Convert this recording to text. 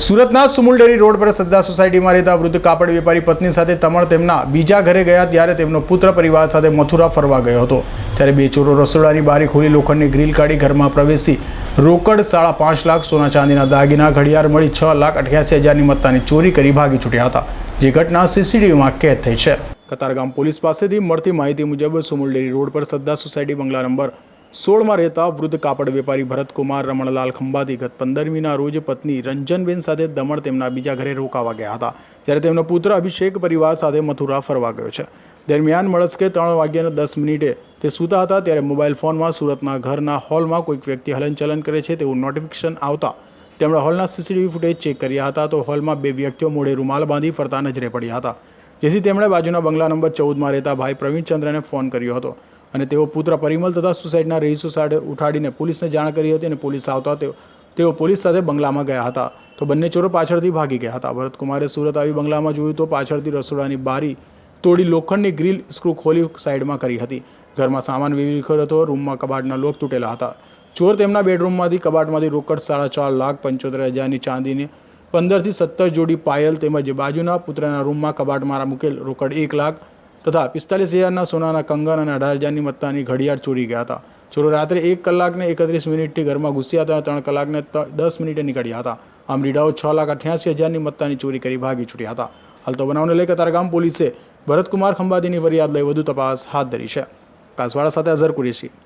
સુરતના સુમુલડેરી રોડ પર સદ્દા સોસાયટીમાં રહેતા વૃદ્ધ કાપડ વેપારી પત્ની સાથે તમણ તેમના બીજા ઘરે ગયા ત્યારે તેમનો પુત્ર પરિવાર સાથે મથુરા ફરવા ગયો હતો. ત્યારે બે ચોરો રસોડાની બારી ખોલી લોખંડની ગ્રીલ કાઢી ઘરમાં પ્રવેશી રોકડ સાડા પાંચ લાખ સોના ચાંદીના દાગીના, ઘડિયાળ મળી છ લાખ અઠ્યાસી હજારની મત્તાની ચોરી કરી ભાગી છૂટ્યા હતા. જે ઘટના સીસીટીવીમાં કેદ થઈ છે. કતારગામ પોલીસ પાસેથી મળતી માહિતી મુજબ સુમુલડેરી રોડ પર સદ્દા સોસાયટી બંગલા નંબર સોળમાં રહેતા વૃદ્ધ કાપડ વેપારી ભરતકુમાર રમણલાલ ખંભાતી ગત પંદરમીના રોજ પત્ની રંજનબેન સાથે દમણ તેમના બીજા ઘરે રોકાવા ગયા હતા. ત્યારે તેમનો પુત્ર અભિષેક પરિવાર સાથે મથુરા ફરવા ગયો છે. દરમિયાન મળસ્કે ત્રણ વાગ્યાના દસ મિનિટે તે સૂતા હતા ત્યારે મોબાઈલ ફોનમાં સુરતના ઘરના હોલમાં કોઈક વ્યક્તિ હલનચલન કરે છે તેવું નોટિફિકેશન આવતા તેમણે હોલના સીસીટીવી ફૂટેજ ચેક કર્યા હતા તો હોલમાં બે વ્યક્તિઓ મોઢે રૂમાલ બાંધી ફરતા નજરે પડ્યા હતા. જેથી તેમણે બાજુના બંગલા નંબર ચૌદમાં રહેતા ભાઈ પ્રવીણચંદ્રને ફોન કર્યો હતો. અને તેઓ પુત્ર પરિમલ તથા સુસાઇડના રહીશો સાથે ઉઠાડીને પોલીસને જાણ કરી હતી અને પોલીસ આવતા તેઓ તેઓ પોલીસ સાથે બંગલામાં ગયા હતા. તો બંને ચોરો પાછળથી ભાગી ગયા હતા. ભરતકુમારે સુરત આવી બંગલામાં જોયું તો પાછળથી રસોડાની બારી તોડી લોખંડની ગ્રીલ સ્ક્રૂ ખોલી સાઈડમાં કરી હતી. ઘરમાં સામાન વિખર્યો હતો રૂમમાં કબાટના લોક તૂટેલા હતા. ચોર તેમના બેડરૂમમાંથી કબાટમાંથી રોકડ સાડા ચાર લાખ પંચોતેર હજારની ચાંદીની પંદરથી સત્તર જોડી પાયલ તેમજ બાજુના પુત્રના રૂમમાં કબાટમાં મૂકેલ રોકડ એક લાખ તથા પિસ્તાલીસ હજારના સોનાના કંગન અને અઢાર હજારની મત્તાની ઘડિયાળ ચોરી ગયા હતા. ચોરો રાત્રે એક કલાકને એકત્રીસ મિનિટથી ઘરમાં ઘૂસ્યા હતા ત્રણ કલાકને દસ મિનિટે નીકળ્યા હતા. આમ રીડાઓ છ લાખ અઠ્યાસી હજારની મત્તાની ચોરી કરી ભાગી છૂટ્યા હતા. હાલ તો બનાવને લઈ કતારગામ પોલીસે ભરતકુમાર ખંભાતીની ફરિયાદ લઈ વધુ તપાસ હાથ ધરી છે. કાસવાડા સાથે અઝર કુરેશી.